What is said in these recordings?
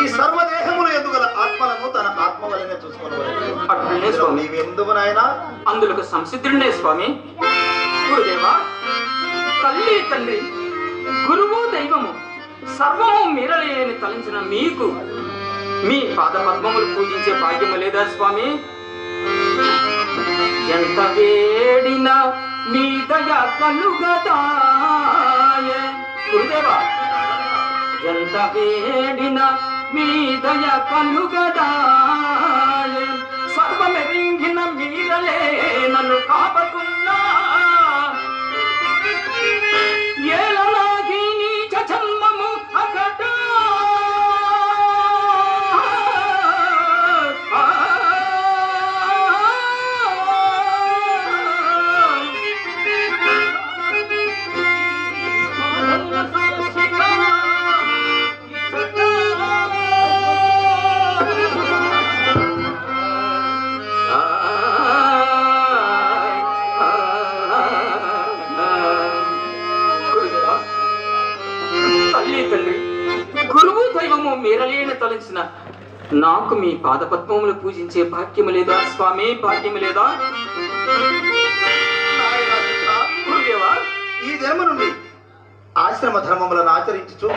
ఈ సర్వదేహముల ఎందుకు ఆత్మలను తన ఆత్మ వలనే చూసుకోవాలి? స్వామి. ఎందుకు నాయన? అందులో సంసిద్ధుడే స్వామి. గురుదేవా తల్లి తండ్రి గురువు దైవము సర్వము మీరలేని తలంచిన మీకు మీ పాద పద్మములు పూజించే భాగ్యము లేదా స్వామి? ఎంత వేడినా మీ దయా కలుగదాయ గురుదేవా ఎంత వేడినా మీ దయ కలుగదాయే. సర్వమెరింగిన మీరలే నన్ను కాపకున్నా తలంచిన నాకు మీ పాదపద్మములు పూజించే భాగ్యము లేదా? స్వామి భాగ్యము లేదా? ఈ జన్మ నుండి ఆశ్రమ ధర్మములను ఆచరించు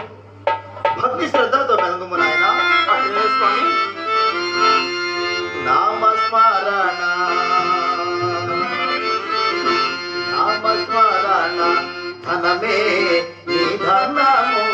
భక్తి శ్రద్ధలతో మెలగము నాయన. స్వామి. నామస్మరణ. నామస్మరణ. ధనమే నిధనము నామస్మరణ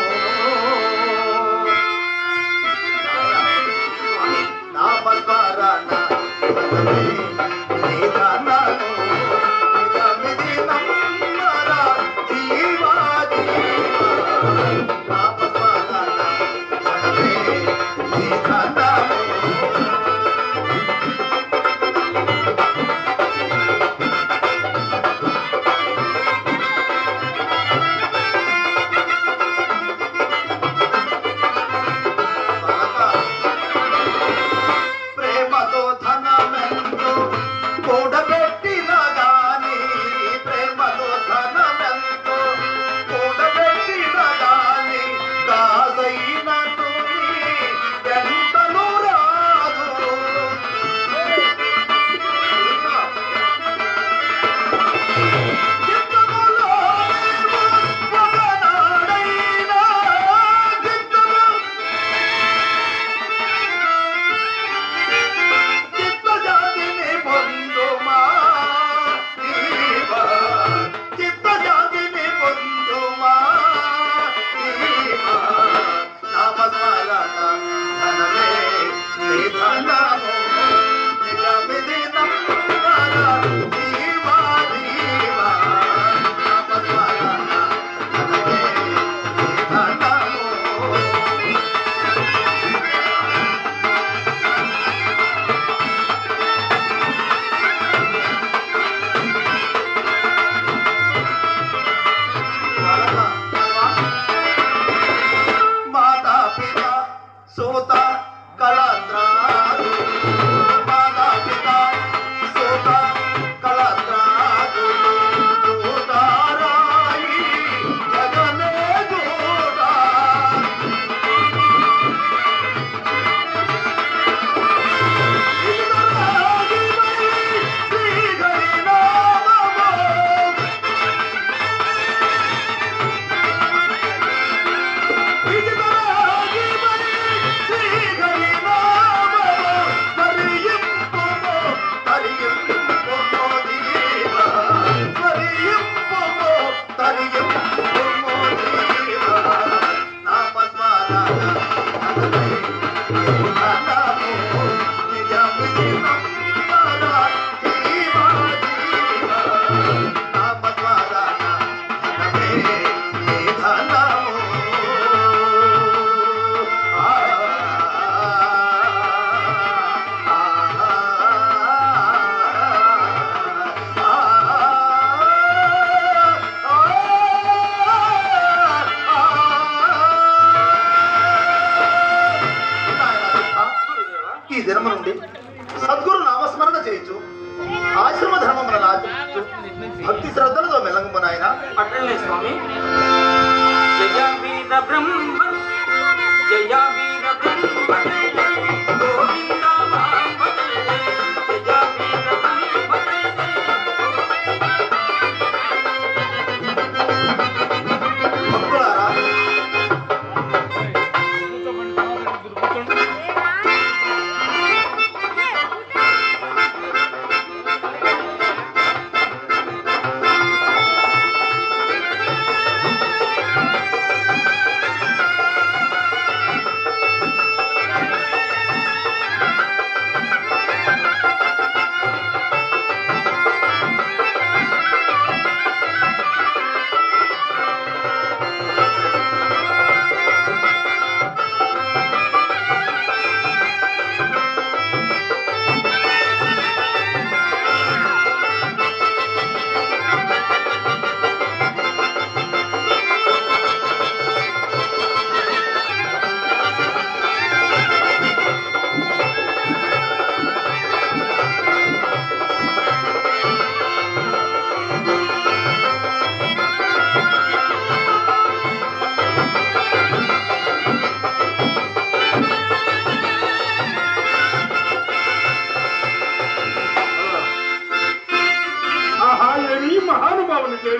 Well,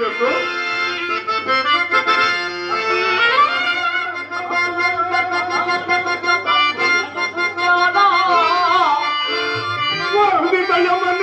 you I have a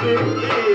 Música